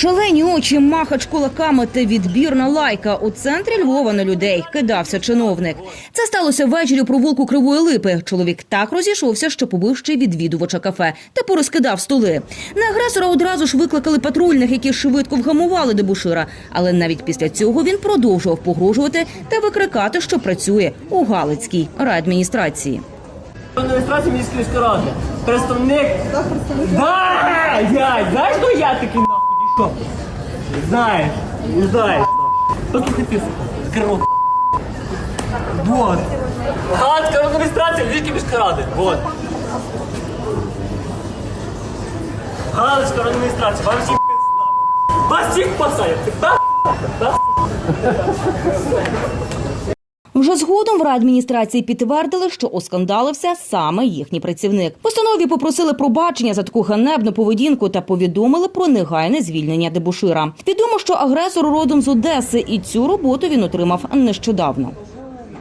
Шалені очі, махач кулаками та відбірна лайка. У центрі Львова на людей кидався чиновник. Це сталося ввечері провулку Кривої Липи. Чоловік так розійшовся, що побив ще відвідувача кафе та порозкидав столи. На агресора одразу ж викликали патрульних, які швидко вгамували дебушира. Але навіть після цього він продовжував погрожувати та викрикати, що працює у Галицькій райадміністрації. Адміністрації міської ради. Представник. Да! Я, знаєш, хто я такий дійшов? Знаешь, не знаешь. Послухай ти, корот. Вот. Ганська адміністрація Львівської міської ради. Вот. Галицька адміністрація, вам всім пизда. Вас всіх посадять, да? Да? Вже згодом в райадміністрації підтвердили, що оскандалився саме їхній працівник. Постанові попросили пробачення за таку ганебну поведінку та повідомили про негайне звільнення дебушира. Відомо, що агресор родом з Одеси, і цю роботу він отримав нещодавно.